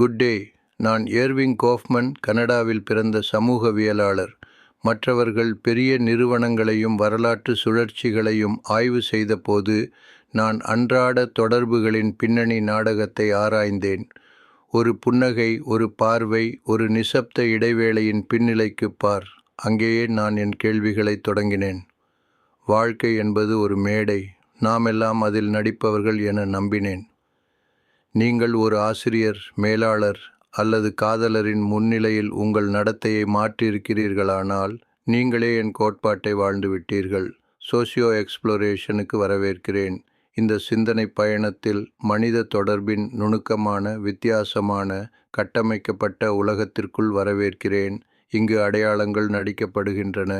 Good day. நான் air wing கோஃப்மன் கனடாவில் பிறந்த சமூகவியலாளர். மற்றவர்கள் பெரிய நிறுவனங்களையும் வரலாற்று சுழற்சிகளையும் ஆய்வு செய்தபோது நான் அன்றாட தொடர்புகளின் பின்னணி நாடகத்தை ஆராய்ந்தேன். ஒரு புன்னகை ஒரு பார்வை ஒரு நிசப்த இடைவேளையின் பின்னிலைக்கு பார். அங்கேயே நான் என் கேள்விகளை தொடங்கினேன். வாழ்க்கை என்பது ஒரு மேடை. நாமெல்லாம் அதில் நடிப்பவர்கள் என நம்பினேன். நீங்கள் ஒரு ஆசிரியர் மேலாளர் அல்லது காதலரின் முன்னிலையில் உங்கள் நடத்தையை மாற்றியிருக்கிறீர்களானால் நீங்களே என் கோட்பாட்டை வாழ்ந்துவிட்டீர்கள். சோசியோ எக்ஸ்ப்ளோரேஷனுக்கு வரவேற்கிறேன். இந்த சிந்தனை பயணத்தில் மனித தொடர்பின் நுணுக்கமான வித்தியாசமான கட்டமைக்கப்பட்ட உலகத்திற்குள் வரவேற்கிறேன். இங்கு அடையாளங்கள் நடிக்கப்படுகின்றன.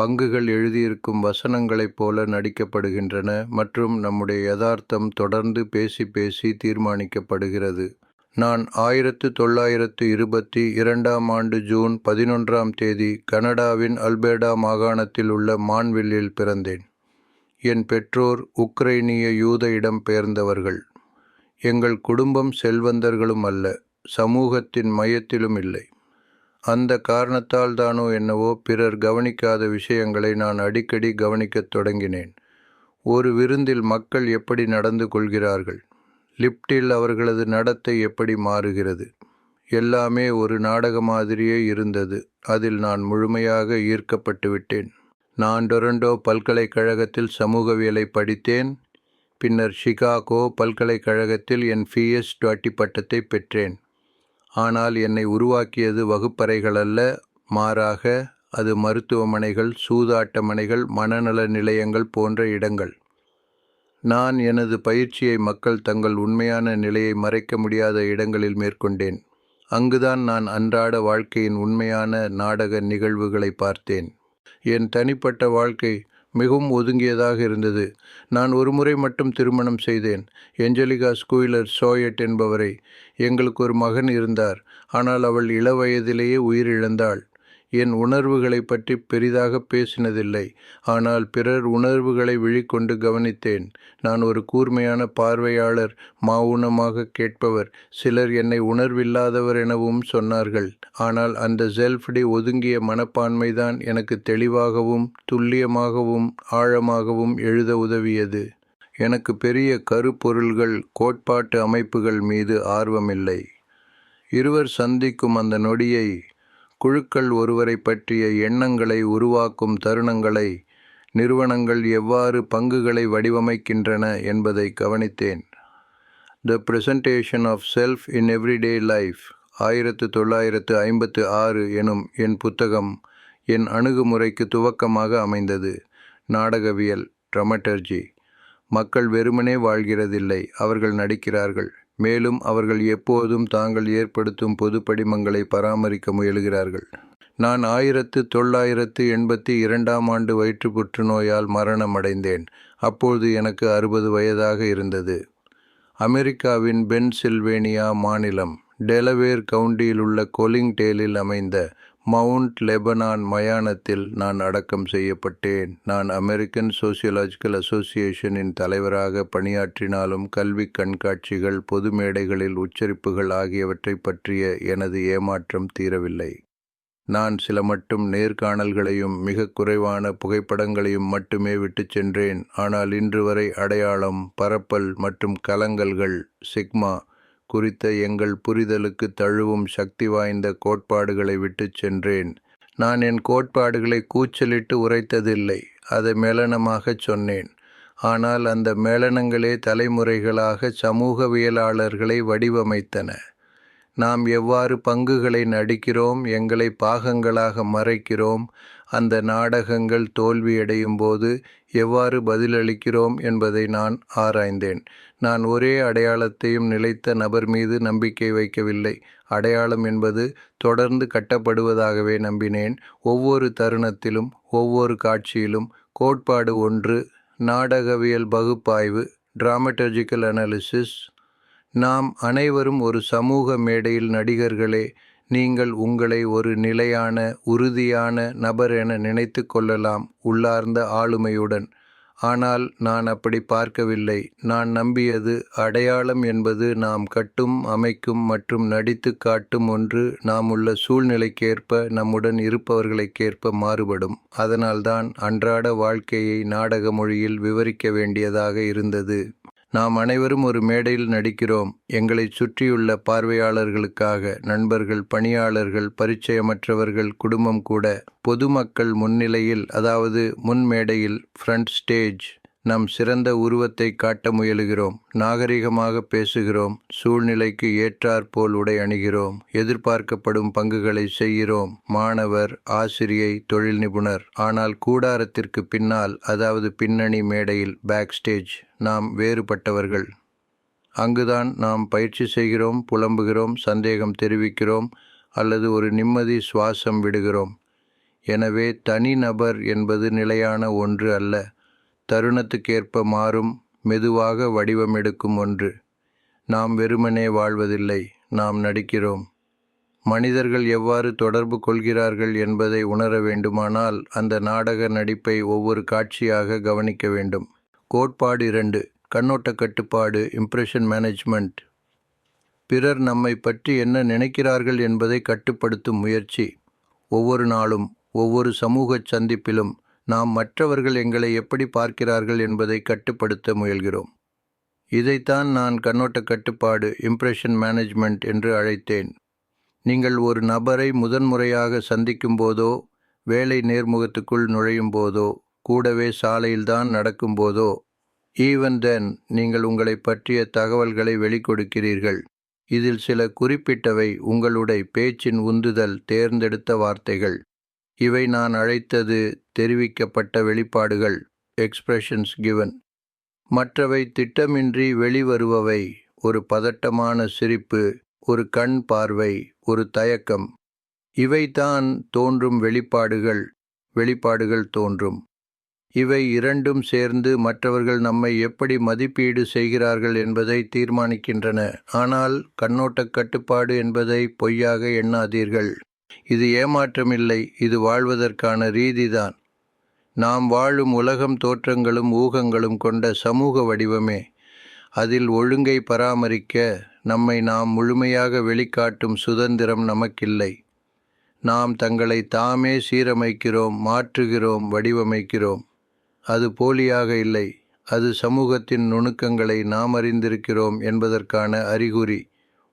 பங்குகள் எழுதியிருக்கும் வசனங்களைப் போல நடிக்கப்படுகின்றன மற்றும் நம்முடைய யதார்த்தம் தொடர்ந்து பேசி பேசி தீர்மானிக்கப்படுகிறது. நான் ஆயிரத்து தொள்ளாயிரத்து இருபத்தி இரண்டாம் ஆண்டு ஜூன் பதினொன்றாம் தேதி கனடாவின் அல்பேடா மாகாணத்தில் உள்ள மான்வில்லில் பிறந்தேன். என் பெற்றோர் உக்ரைனிய யூத இடம் பெயர்ந்தவர்கள். எங்கள் குடும்பம் செல்வந்தர்களும் அல்ல சமூகத்தின் மையத்திலும் இல்லை. அந்த காரணத்தால் தானோ என்னவோ பிறர் கவனிக்காத விஷயங்களை நான் அடிக்கடி கவனிக்கத் தொடங்கினேன். ஒரு விருந்தில் மக்கள் எப்படி நடந்து கொள்கிறார்கள்? லிப்டில் அவர்களது நடத்தை எப்படி மாறுகிறது? எல்லாமே ஒரு நாடக மாதிரியே இருந்தது. அதில் நான் முழுமையாக ஈர்க்கப்பட்டு விட்டேன். நான் டொரண்டோ பல்கலைக்கழகத்தில் சமூகவியலை படித்தேன். பின்னர் சிகாகோ பல்கலைக்கழகத்தில் என் பிஎஸ் டுவெட்டி பட்டத்தை பெற்றேன். ஆனால் என்னை உருவாக்கியது வகுப்பறைகள் அல்ல மாறாக அது மருத்துவமனைகள் சூதாட்டமனைகள் மனநல நிலையங்கள் போன்ற இடங்கள். நான் எனது பயிற்சியை மக்கள் தங்கள் உண்மையான நிலையை மறைக்க முடியாத இடங்களில் மேற்கொண்டேன். அங்குதான் நான் அன்றாட வாழ்க்கையின் உண்மையான நாடக நிகழ்வுகளை பார்த்தேன். என் தனிப்பட்ட வாழ்க்கை மிகவும் ஒதுங்கியதாக இருந்தது. நான் ஒரு முறை மட்டும் திருமணம் செய்தேன். எஞ்சலிகா ஸ்கூயிலர் சோயட் என்பவரை. எங்களுக்கு ஒரு மகன் இருந்தார். ஆனால் அவள் இளவயதிலேயே உயிரிழந்தாள். என் உணர்வுகளை பற்றி பெரிதாக பேசினதில்லை. ஆனால் பிறர் உணர்வுகளை விழிக்கொண்டு கவனித்தேன். நான் ஒரு கூர்மையான பார்வையாளர் மௌனமாக கேட்பவர். சிலர் என்னை உணர்வில்லாதவர் எனவும் சொன்னார்கள். ஆனால் அந்த செல்ஃப்டி ஒதுங்கிய மனப்பான்மைதான் எனக்கு தெளிவாகவும் துல்லியமாகவும் ஆழமாகவும் எழுத உதவியது. எனக்கு பெரிய கருப்பொருள்கள் கோட்பாட்டு அமைப்புகள் மீது ஆர்வமில்லை. இருவர் சந்திக்கும் அந்த நொடியை குழுக்கள் ஒருவரை பற்றிய எண்ணங்களை உருவாக்கும் தருணங்களை நிறுவனங்கள் எவ்வாறு பங்குகளை வடிவமைக்கின்றன என்பதை கவனித்தேன். The presentation of self in everyday life ஆயிரத்து தொள்ளாயிரத்து ஐம்பத்து ஆறு எனும் என் புத்தகம் என் அணுகுமுறைக்கு துவக்கமாக அமைந்தது. நாடகவியல் ட்ரமட்டர்ஜி மக்கள் வெறுமனே வாழ்கிறதில்லை அவர்கள் நடிக்கிறார்கள். மேலும் அவர்கள் எப்போதும் தாங்கள் ஏற்படுத்தும் பொது படிமங்களை பராமரிக்க முயலுகிறார்கள். நான் ஆயிரத்து தொள்ளாயிரத்து எண்பத்தி இரண்டாம் ஆண்டு வயிற்று புற்றுநோயால் மரணம் அடைந்தேன் அப்போது எனக்கு அறுபது வயதாக இருந்தது. அமெரிக்காவின் பென்சில்வேனியா மாநிலம் டெலவேர் கவுண்டியில் உள்ள கொலிங்டேலில் அமைந்த மவுண்ட் லெபனான் மயானத்தில் நான் அடக்கம் செய்யப்பட்டேன். நான் அமெரிக்கன் சோசியலாஜிக்கல் அசோசியேஷனின் தலைவராக பணியாற்றினாலும் கல்வி கண்காட்சிகள் பொது மேடைகளில் உச்சரிப்புகள் ஆகியவற்றை பற்றிய எனது ஏமாற்றம் தீரவில்லை. நான் சில மட்டும் நேர்காணல்களையும் மிக குறைவான புகைப்படங்களையும் மட்டுமே விட்டுச் சென்றேன். ஆனால் இன்று வரை அடையாளம் பரப்பல் மற்றும் கலங்கல்கள் சிக்மா குறித்த எங்கள் புரிதலுக்கு தழுவும் சக்தி வாய்ந்த கோட்பாடுகளை விட்டுச் சென்றேன். நான் என் கோட்பாடுகளை கூச்சலிட்டு உரைத்ததில்லை அதை மேலனமாகச் சொன்னேன். ஆனால் அந்த மேலனங்களே தலைமுறைகளாக சமூகவியலாளர்களை வடிவமைத்தன. நாம் எவ்வாறு பங்குகளை நடிக்கிறோம் எங்களை பாகங்களாக மறைக்கிறோம் அந்த நாடகங்கள் தோல்வியடையும் போது எவ்வாறு பதிலளிக்கிறோம் என்பதை நான் ஆராய்ந்தேன். நான் ஒரே அடையாளத்தையும் நிலைத்த நபர் மீது நம்பிக்கை வைக்கவில்லை. அடையாளம் என்பது தொடர்ந்து கட்டப்படுவதாகவே நம்பினேன். ஒவ்வொரு தருணத்திலும் ஒவ்வொரு காட்சியிலும் கோட்பாடு ஒன்று நாடகவியல் பகுப்பாய்வு டிராமட்டர்ஜிக்கல் அனாலிசிஸ் நாம் அனைவரும் ஒரு சமூக மேடையில் நடிகர்களே நீங்கள் உங்களை ஒரு நிலையான உறுதியான நபர் என நினைத்து கொள்ளலாம் உள்ளார்ந்த ஆளுமையுடன். ஆனால் நான் அப்படி பார்க்கவில்லை. நான் நம்பியது அடையாளம் என்பது நாம் கட்டும் அமைக்கும் மற்றும் நடித்து காட்டும் ஒன்று நாம் உள்ள சூழ்நிலைக்கேற்ப நம்முடன் இருப்பவர்களுக்கேற்ப மாறுபடும். அதனால்தான் அன்றாட வாழ்க்கையை நாடக மொழியில் விவரிக்க வேண்டியதாக இருந்தது. நாம் அனைவரும் ஒரு மேடையில் நடிக்கிறோம். எங்களை சுற்றியுள்ள பார்வையாளர்களுக்காக நண்பர்கள் பணியாளர்கள் பரிச்சயமற்றவர்கள் குடும்பம் கூட பொதுமக்கள் முன்னிலையில் அதாவது முன் மேடையில் ஃப்ரண்ட் ஸ்டேஜ் நம் சிறந்த உருவத்தை காட்ட முயலுகிறோம். நாகரிகமாக பேசுகிறோம். சூழ்நிலைக்கு ஏற்றாற்போல் உடை அணிகிறோம். எதிர்பார்க்கப்படும் பங்குகளை செய்கிறோம். மாணவர் ஆசிரியை தொழில் நிபுணர். ஆனால் கூடாரத்திற்கு பின்னால் அதாவது பின்னணி மேடையில் பேக் ஸ்டேஜ் நாம் வேறுபட்டவர்கள். அங்குதான் நாம் பயிற்சி செய்கிறோம் புலம்புகிறோம் சந்தேகம் தெரிவிக்கிறோம் அல்லது ஒரு நிம்மதி சுவாசம் விடுகிறோம். எனவே தனிநபர் என்பது நிலையான ஒன்று அல்ல. தருணத்துக்கேற்ப மாறும் மெதுவாக வடிவமெடுக்கும் ஒன்று. நாம் வெறுமனே வாழ்வதில்லை நாம் நடிக்கிறோம். மனிதர்கள் எவ்வாறு தொடர்பு கொள்கிறார்கள் என்பதை உணர வேண்டுமானால் அந்த நாடக நடிப்பை ஒவ்வொரு காட்சியாக கவனிக்க வேண்டும். கோட்பாடு இரண்டு கண்ணோட்ட கட்டுப்பாடு இம்ப்ரெஷன் மேனேஜ்மெண்ட் பிறர் நம்மை பற்றி என்ன நினைக்கிறார்கள் என்பதை கட்டுப்படுத்தும் முயற்சி. ஒவ்வொரு நாளும் ஒவ்வொரு சமூக சந்திப்பிலும் நாம் மற்றவர்கள் எங்களை எப்படி பார்க்கிறார்கள் என்பதை கட்டுப்படுத்த முயல்கிறோம். இதைத்தான் நான் கண்ணோட்ட கட்டுப்பாடு இம்ப்ரெஷன் மேனேஜ்மெண்ட் என்று அழைத்தேன். நீங்கள் ஒரு நபரை முதன்முறையாக சந்திக்கும் போதோ வேலை நேர்முகத்துக்குள் நுழையும் போதோ கூடவே சாலையில்தான் நடக்கும்போதோ? ஈவன் தென் நீங்கள் உங்களை பற்றிய தகவல்களை வெளிக்கொடுக்கிறீர்கள். இதில் சில குறிப்பிட்டவை உங்களுடைய பேச்சின் உந்துதல் தேர்ந்தெடுத்த வார்த்தைகள். இவை நான் அழைத்தது தெரிவிக்கப்பட்ட வெளிப்பாடுகள் எக்ஸ்பிரஷன்ஸ் கிவன் மற்றவை திட்டமின்றி வெளிவருபவை ஒரு பதட்டமான சிரிப்பு ஒரு கண் பார்வை ஒரு தயக்கம். இவைதான் தோன்றும் வெளிப்பாடுகள் வெளிப்பாடுகள் தோன்றும். இவை இரண்டும் சேர்ந்து மற்றவர்கள் நம்மை எப்படி மதிப்பீடு செய்கிறார்கள் என்பதை தீர்மானிக்கின்றன. ஆனால் கண்ணோட்ட கட்டுப்பாடு என்பதை பொய்யாக எண்ணாதீர்கள். இது ஏமாற்றமில்லை இது வாழ்வதற்கான ரீதிதான். நாம் வாழும் உலகம் தோற்றங்களும் ஊகங்களும் கொண்ட சமூக வடிவமே. அதில் ஒழுங்கை பராமரிக்க நம்மை நாம் முழுமையாக வெளிக்காட்டும் சுதந்திரம் நமக்கில்லை. நாம் தங்களை தாமே சீரமைக்கிறோம் மாற்றுகிறோம் வடிவமைக்கிறோம். அது போலியாக இல்லை. அது சமூகத்தின் நுணுக்கங்களை நாம் அறிந்திருக்கிறோம் என்பதற்கான அறிகுறி.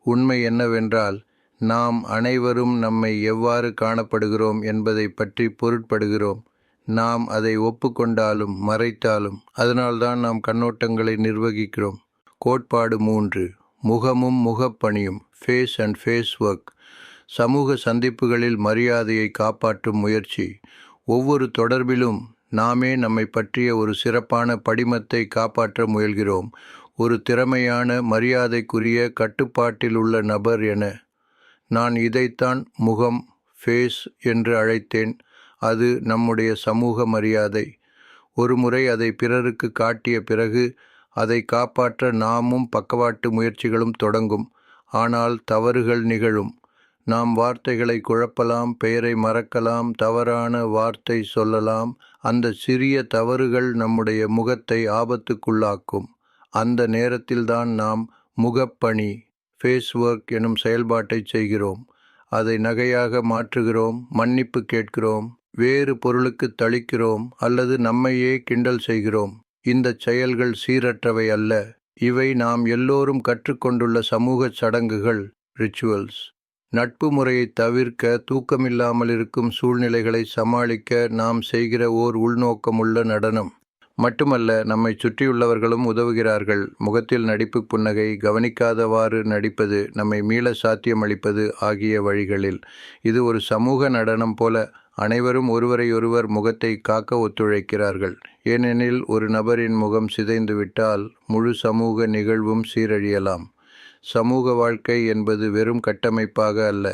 உண்மை என்னவென்றால் நாம் அனைவரும் நம்மை எவ்வாறு காணப்படுகிறோம் என்பதை பற்றி பொருட்படுகிறோம். நாம் அதை ஒப்புக்கொண்டாலும் மறைத்தாலும் அதனால்தான் நாம் கண்ணோட்டங்களை நிர்வகிக்கிறோம். கோட்பாடு மூன்று. முகமும் முகப்பணியும் ஃபேஸ் அண்ட் ஃபேஸ் ஒர்க் சமூக சந்திப்புகளில் மரியாதையை காப்பாற்றும் முயற்சி. ஒவ்வொரு தொடர்பிலும் நாமே நம்மை பற்றிய ஒரு சிறப்பான படிமத்தை காப்பாற்ற முயல்கிறோம். ஒரு திறமையான மரியாதைக்குரிய கட்டுப்பாட்டில் உள்ள நபர் என. நான் இதைத்தான் முகம் ஃபேஸ் என்று அழைத்தேன். அது நம்முடைய சமூக மரியாதை. ஒரு முறை அதை பிறருக்கு காட்டிய பிறகு அதை காப்பாற்ற நாமும் பக்கவாட்டு முயற்சிகளும் தொடங்கும். ஆனால் தவறுகள் நிகழும். நாம் வார்த்தைகளை குழப்பலாம் பெயரை மறக்கலாம் தவறான வார்த்தை சொல்லலாம் அந்த சிறிய தவறுகள் நம்முடைய முகத்தை ஆபத்துக்குள்ளாக்கும். அந்த நேரத்தில்தான் நாம் முகப்பணி ஃபேஸ் ஒர்க் எனும் செயல்பாட்டை செய்கிறோம். அதை நகையாக மாற்றுகிறோம் மன்னிப்பு கேட்கிறோம் வேறு பொருளுக்கு தளிக்கிறோம் அல்லது நம்மையே கிண்டல் செய்கிறோம். இந்த செயல்கள் சீரற்றவை அல்ல. இவை நாம் எல்லோரும் கற்றுக்கொண்டுள்ள சமூக சடங்குகள் ரிச்சுவல்ஸ் நட்பு முறையை தவிர்க்க தூக்கமில்லாமல் இருக்கும் சூழ்நிலைகளை சமாளிக்க நாம் செய்கிற ஓர் உள்நோக்கமுள்ள நடனம். மட்டுமல்ல நம்மை சுற்றியுள்ளவர்களும் உதவுகிறார்கள். முகத்தில் நடிப்பு புன்னகை கவனிக்காதவாறு நடிப்பது நம்மை மீள சாத்தியமளிப்பது ஆகிய வழிகளில். இது ஒரு சமூக நடனம் போல அனைவரும் ஒருவரையொருவர் முகத்தை காக்க ஒத்துழைக்கிறார்கள். ஏனெனில் ஒரு நபரின் முகம் சிதைந்துவிட்டால் முழு சமூக நிகழ்வும் சீரழியலாம். சமூக வாழ்க்கை என்பது வெறும் கட்டமைப்பாக அல்ல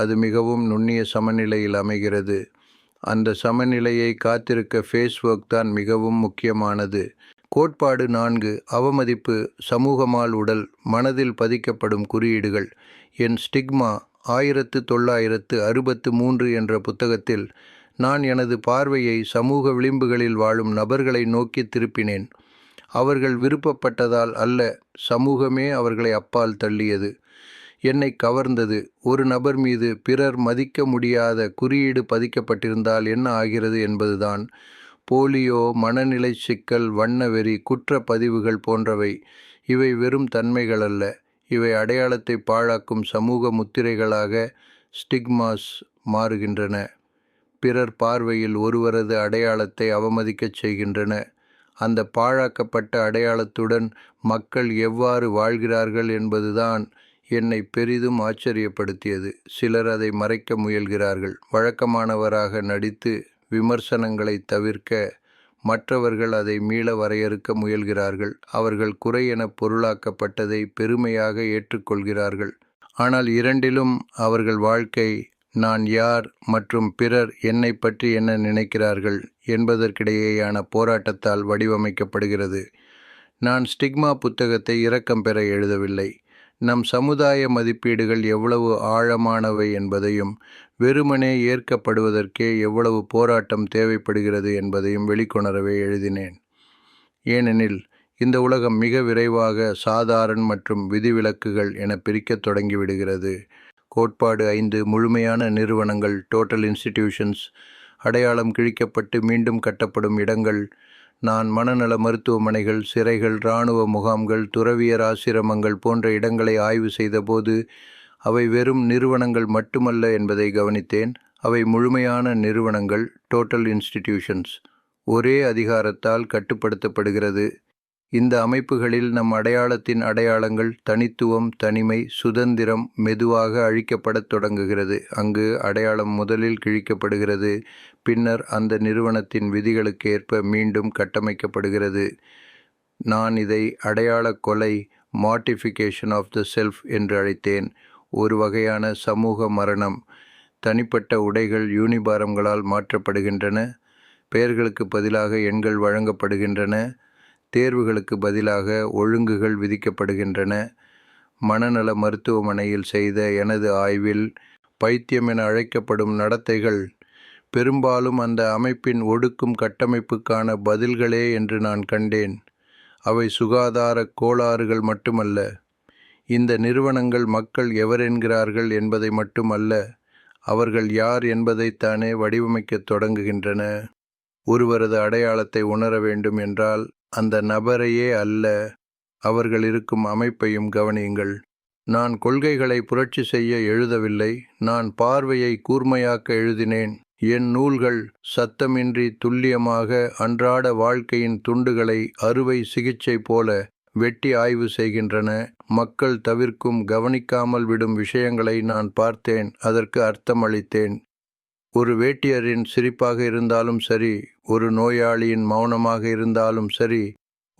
அது மிகவும் நுண்ணிய சமநிலையில் அமைகிறது. அந்த சமநிலையை காத்திருக்க ஃபேஸ்பொர்க் தான் மிகவும் முக்கியமானது. கோட்பாடு நான்கு அவமதிப்பு சமூகமால் உடல் மனதில் பதிக்கப்படும் குறியீடுகள். என் ஸ்டிக்மா ஆயிரத்து தொள்ளாயிரத்து அறுபத்து மூன்று என்ற புத்தகத்தில் நான் எனது பார்வையை சமூக விளிம்புகளில் வாழும் நபர்களை நோக்கி திருப்பினேன். அவர்கள் விருப்பப்பட்டதால் அல்ல சமூகமே அவர்களை அப்பால் தள்ளியது. என்னை கவர்ந்தது. ஒரு நபர் மீது பிறர் மதிக்க முடியாத குறியீடு பதிக்கப்பட்டிருந்தால் என்ன ஆகிறது என்பதுதான். போலியோ மனநிலை சிக்கல் வண்ணவெறி குற்ற பதிவுகள் போன்றவை. இவை வெறும் தன்மைகள் அல்ல. இவை அடையாளத்தை பாழாக்கும் சமூக முத்திரைகளாக ஸ்டிக்மாஸ் மாறுகின்றன. பிறர் பார்வையில் ஒருவரது அடையாளத்தை அவமதிக்கச் செய்கின்றன. அந்த பாழாக்கப்பட்ட அடையாளத்துடன் மக்கள் எவ்வாறு வாழ்கிறார்கள் என்பதுதான் என்னை பெரிதும் ஆச்சரியப்படுத்தியது. சிலர் அதை மறைக்க முயல்கிறார்கள். வழக்கமானவராக நடித்து விமர்சனங்களை தவிர்க்க மற்றவர்கள் அதை மீள வரையறுக்க முயல்கிறார்கள். அவர்கள் குறை என பொருளாக்கப்பட்டதை பெருமையாக ஏற்றுக்கொள்கிறார்கள். ஆனால் இரண்டிலும் அவர்கள் வாழ்க்கை நான் யார் மற்றும் பிறர் என்னை பற்றி என்ன நினைக்கிறார்கள் என்பதற்கிடையேயான போராட்டத்தால் வடிவமைக்கப்படுகிறது. நான் ஸ்டிக்மா புத்தகத்தை இரக்கம் பெற எழுதவில்லை. நம் சமுதாய மதிப்பீடுகள் எவ்வளவு ஆழமானவை என்பதையும் வெறுமனே ஏற்கப்படுவதற்கே எவ்வளவு போராட்டம் தேவைப்படுகிறது என்பதையும் வெளிக்கொணரவே எழுதினேன். ஏனெனில் இந்த உலகம் மிக விரைவாக சாதாரண மற்றும் விதிவிலக்குகள் என பிரிக்கத் தொடங்கிவிடுகிறது கோட்பாடு ஐந்து முழுமையான நிறுவனங்கள் டோட்டல் இன்ஸ்டிடியூஷன்ஸ் அடையாளம் கிழிக்கப்பட்டு மீண்டும் கட்டப்படும் இடங்கள் நான் மனநல மருத்துவமனைகள் சிறைகள் இராணுவ முகாம்கள் துறவியர் ஆசிரமங்கள் போன்ற இடங்களை ஆய்வு செய்தபோது அவை வெறும் நிறுவனங்கள் மட்டுமல்ல என்பதை கவனித்தேன். அவை முழுமையான நிறுவனங்கள் டோட்டல் இன்ஸ்டிடியூஷன்ஸ் ஒரே அதிகாரத்தால் கட்டுப்படுத்தப்படுகிறது. இந்த அமைப்புகளில் நம் அடையாளத்தின் அடையாளங்கள் தனித்துவம் தனிமை சுதந்திரம் மெதுவாக அழிக்கப்படத் தொடங்குகிறது. அங்கு அடையாளம் முதலில் கிழிக்கப்படுகிறது பின்னர் அந்த நிறுவனத்தின் விதிகளுக்கு ஏற்ப மீண்டும் கட்டமைக்கப்படுகிறது. நான் இதை அடையாள கொலை மார்டிஃபிகேஷன் ஆஃப் த செல்ஃப் என்று அழைத்தேன். ஒரு வகையான சமூக மரணம். தனிப்பட்ட உடைகள் யூனிபாரங்களால் மாற்றப்படுகின்றன. பெயர்களுக்கு பதிலாக எண்கள் வழங்கப்படுகின்றன. தேர்வுகளுக்கு பதிலாக ஒழுங்குகள் விதிக்கப்படுகின்றன. மனநல மருத்துவமனையில் செய்த எனது ஆய்வில் பைத்தியம் என அழைக்கப்படும் நடத்தைகள் பெரும்பாலும் அந்த அமைப்பின் ஒடுக்கும் கட்டமைப்புக்கான பதில்களே என்று நான் கண்டேன். அவை சுகாதார கோளாறுகள் மட்டுமல்ல. இந்த நிறுவனங்கள் மக்கள் எவரென்கிறார்கள் என்பதை மட்டுமல்ல அவர்கள் யார் என்பதைத்தானே வடிவமைக்கத் தொடங்குகின்றன. ஒருவரது அடையாளத்தை உணர வேண்டும் என்றால் அந்த நபரையே அல்ல அவர்கள் இருக்கும் அமைப்பையும் கவனியுங்கள். நான் கொள்கைகளை புரட்சி செய்ய எழுதவில்லை நான் பார்வையை கூர்மையாக்க எழுதினேன். என் நூல்கள் சத்தமின்றி துல்லியமாக அன்றாட வாழ்க்கையின் துண்டுகளை அறுவை சிகிச்சை போல வெட்டி ஆய்வு செய்கின்றன. மக்கள் தவிர்க்கும் கவனிக்காமல் விடும் விஷயங்களை நான் பார்த்தேன் அதற்கு அர்த்தமளித்தேன் ஒரு வேட்டியரின் சிரிப்பாக இருந்தாலும் சரி ஒரு நோயாளியின் மௌனமாக இருந்தாலும் சரி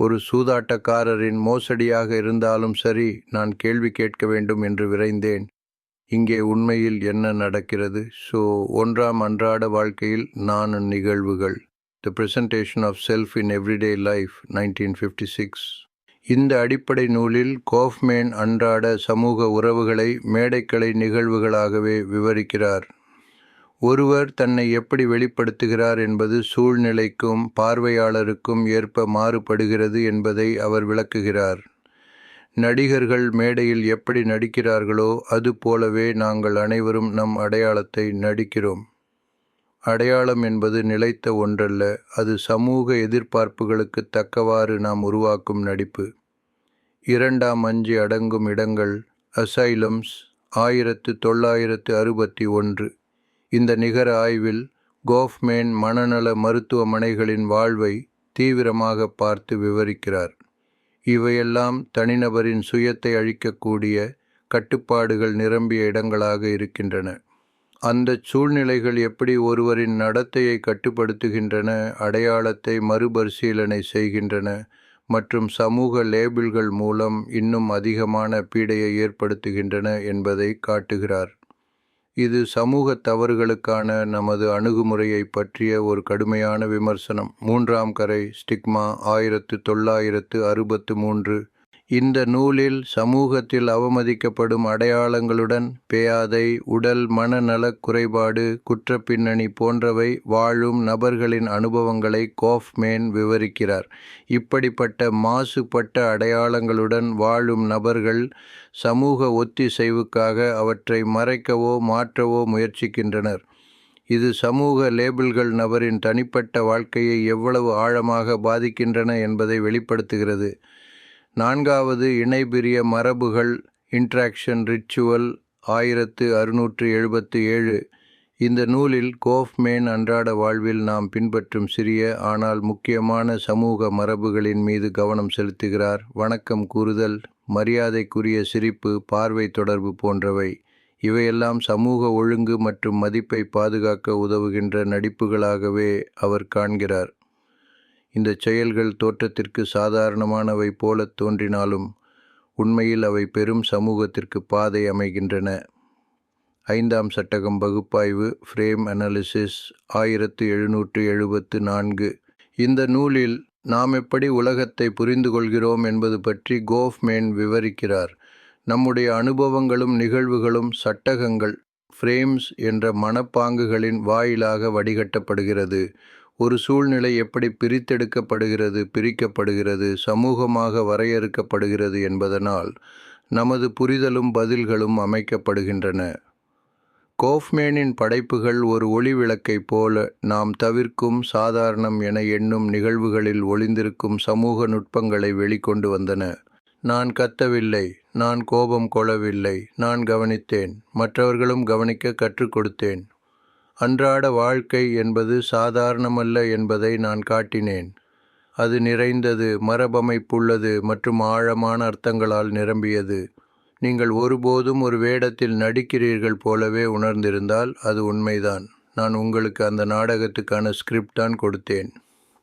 ஒரு சூதாட்டக்காரரின் மோசடியாக இருந்தாலும் சரி நான் கேள்வி கேட்க வேண்டும் என்று விரைந்தேன். இங்கே உண்மையில் என்ன நடக்கிறது? ஸோ ஒன்றாம் அன்றாட வாழ்க்கையில் நான் நிகழ்வுகள். The presentation of self in everyday life nineteen fifty six இந்த அடிப்படை நூலில் கோஃப்மேன் அன்றாட சமூக உறவுகளை மேடைக்கலை நிகழ்வுகளாகவே விவரிக்கிறார். ஒருவர் தன்னை எப்படி வெளிப்படுத்துகிறார் என்பது சூழ்நிலைக்கும் பார்வையாளருக்கும் ஏற்ப மாறுபடுகிறது என்பதை அவர் விளக்குகிறார். நடிகர்கள் மேடையில் எப்படி நடிக்கிறார்களோ அது போலவே நாங்கள் அனைவரும் நம் அடையாளத்தை நடிக்கிறோம். அடையாளம் என்பது நிலைத்த ஒன்றல்ல அது சமூக எதிர்பார்ப்புகளுக்கு தக்கவாறு நாம் உருவாக்கும் நடிப்பு. இரண்டாம் அஞ்சு அடங்கும் இடங்கள் அசைலம்ஸ் ஆயிரத்து தொள்ளாயிரத்து அறுபத்தி ஒன்று. இந்த நிகர ஆய்வில் கோஃப்மேன் மனநல மருத்துவமனைகளின் வாழ்வை தீவிரமாக பார்த்து விவரிக்கிறார். இவையெல்லாம் தனிநபரின் சுயத்தை அழிக்கக்கூடிய கட்டுப்பாடுகள் நிரம்பிய இடங்களாக இருக்கின்றன. அந்த சூழ்நிலைகள் எப்படி ஒருவரின் நடத்தையை கட்டுப்படுத்துகின்றன அடையாளத்தை மறுபரிசீலனை செய்கின்றன மற்றும் சமூக லேபிள்கள் மூலம் இன்னும் அதிகமான பீடையை ஏற்படுத்துகின்றன என்பதை காட்டுகிறார். இது சமூக தவறுகளுக்கான நமது அணுகுமுறையை பற்றிய ஒரு கடுமையான விமர்சனம். மூன்றாம் கரை ஸ்டிக்மா ஆயிரத்து தொள்ளாயிரத்து அறுபத்து மூன்று இந்த நூலில் சமூகத்தில் அவமதிக்கப்படும் அடையாளங்களுடன் பேயாதை உடல் மனநலக் குறைபாடு குற்றப்பின்னணி போன்றவை வாழும் நபர்களின் அனுபவங்களை கோஃப்மேன் விவரிக்கிறார். இப்படிப்பட்ட மாசுபட்ட அடையாளங்களுடன் வாழும் நபர்கள் சமூக ஒத்திசைவுக்காக அவற்றை மறைக்கவோ மாற்றவோ முயற்சிக்கின்றனர். இது சமூக லேபிள்கள் நபரின் தனிப்பட்ட வாழ்க்கையை எவ்வளவு ஆழமாக பாதிக்கின்றன என்பதை வெளிப்படுத்துகிறது. நான்காவது இணைபிரிய மரபுகள் இன்ட்ராக்ஷன் ரிச்சுவல் ஆயிரத்து அறுநூற்று எழுபத்து ஏழு. இந்த நூலில் கோஃப்மேன் அன்றாட வாழ்வில் நாம் பின்பற்றும் சிறிய ஆனால் முக்கியமான சமூக மரபுகளின் மீது கவனம் செலுத்துகிறார். வணக்கம் கூறுதல் மரியாதைக்குரிய சிரிப்பு பார்வை தொடர்பு போன்றவை. இவையெல்லாம் சமூக ஒழுங்கு மற்றும் மதிப்பை பாதுகாக்க உதவுகின்ற நடிப்புகளாகவே அவர் காண்கிறார். இந்த செயல்கள் தோற்றத்திற்கு சாதாரணமானவை போலத் தோன்றினாலும் உண்மையில் அவை பெரும் சமூகத்திற்கு பாதை அமைகின்றன. ஐந்தாம் சட்டகம் பகுப்பாய்வு ஃப்ரேம் அனாலிசிஸ் ஆயிரத்து எழுநூற்று எழுபத்து நான்கு. இந்த நூலில் நாம் எப்படி உலகத்தை புரிந்து கொள்கிறோம் என்பது பற்றி கோஃப்மேன் விவரிக்கிறார். நம்முடைய அனுபவங்களும் நிகழ்வுகளும் சட்டகங்கள் ஃப்ரேம்ஸ் என்ற மனப்பாங்குகளின் வாயிலாக வடிகட்டப்படுகிறது. ஒரு சூழ்நிலை எப்படி பிரித்தெடுக்கப்படுகிறது பிரிக்கப்படுகிறது சமூகமாக வரையறுக்கப்படுகிறது என்பதனால் நமது புரிதலும் பதில்களும் அமைக்கப்படுகின்றன. கோஃப்மேனின் படைப்புகள் ஒரு ஒளி விளக்கைப் போல நாம் தவிர்க்கும் சாதாரணம் என எண்ணும் நிகழ்வுகளில் ஒளிந்திருக்கும் சமூக நுட்பங்களை வெளிக்கொண்டு வந்தன. நான் கத்தவில்லை நான் கோபம் கொள்ளவில்லை நான் கவனித்தேன் மற்றவர்களும் கவனிக்க கற்றுக் கொடுத்தேன். அன்றாட வாழ்க்கை என்பது சாதாரணமல்ல என்பதை நான் காட்டினேன். அது நிறைந்தது மரபமைப்புள்ளது மற்றும் ஆழமான அர்த்தங்களால் நிரம்பியது. நீங்கள் ஒருபோதும் ஒரு வேடத்தில் நடிக்கிறீர்கள் போலவே உணர்ந்திருந்தால் அது உண்மைதான். நான் உங்களுக்கு அந்த நாடகத்துக்கான ஸ்கிரிப்ட் தான் கொடுத்தேன்.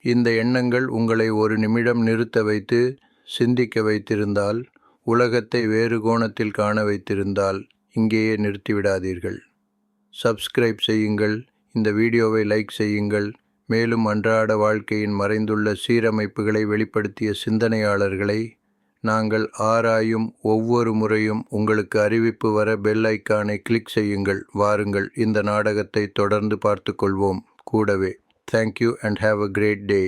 இந்த எண்ணங்கள் உங்களை ஒரு நிமிடம் நிறுத்த வைத்து சிந்திக்க வைத்திருந்தால் உலகத்தை வேறு கோணத்தில் காண வைத்திருந்தால் இங்கேயே நிறுத்திவிடாதீர்கள். சப்ஸ்கிரைப் செய்யுங்கள். இந்த வீடியோவை லைக் செய்யுங்கள். மேலும் அன்றாட வாழ்க்கையின் மறைந்துள்ள சீரமைப்புகளை வெளிப்படுத்திய சிந்தனையாளர்களை நாங்கள் ஆராயும் ஒவ்வொரு முறையும் உங்களுக்கு அறிவிப்பு வர பெல் ஐக்கானை கிளிக் செய்யுங்கள். வாருங்கள். இந்த நாடகத்தை தொடர்ந்து பார்த்துக்கொள்வோம் கூடவே. Thank you and have a great day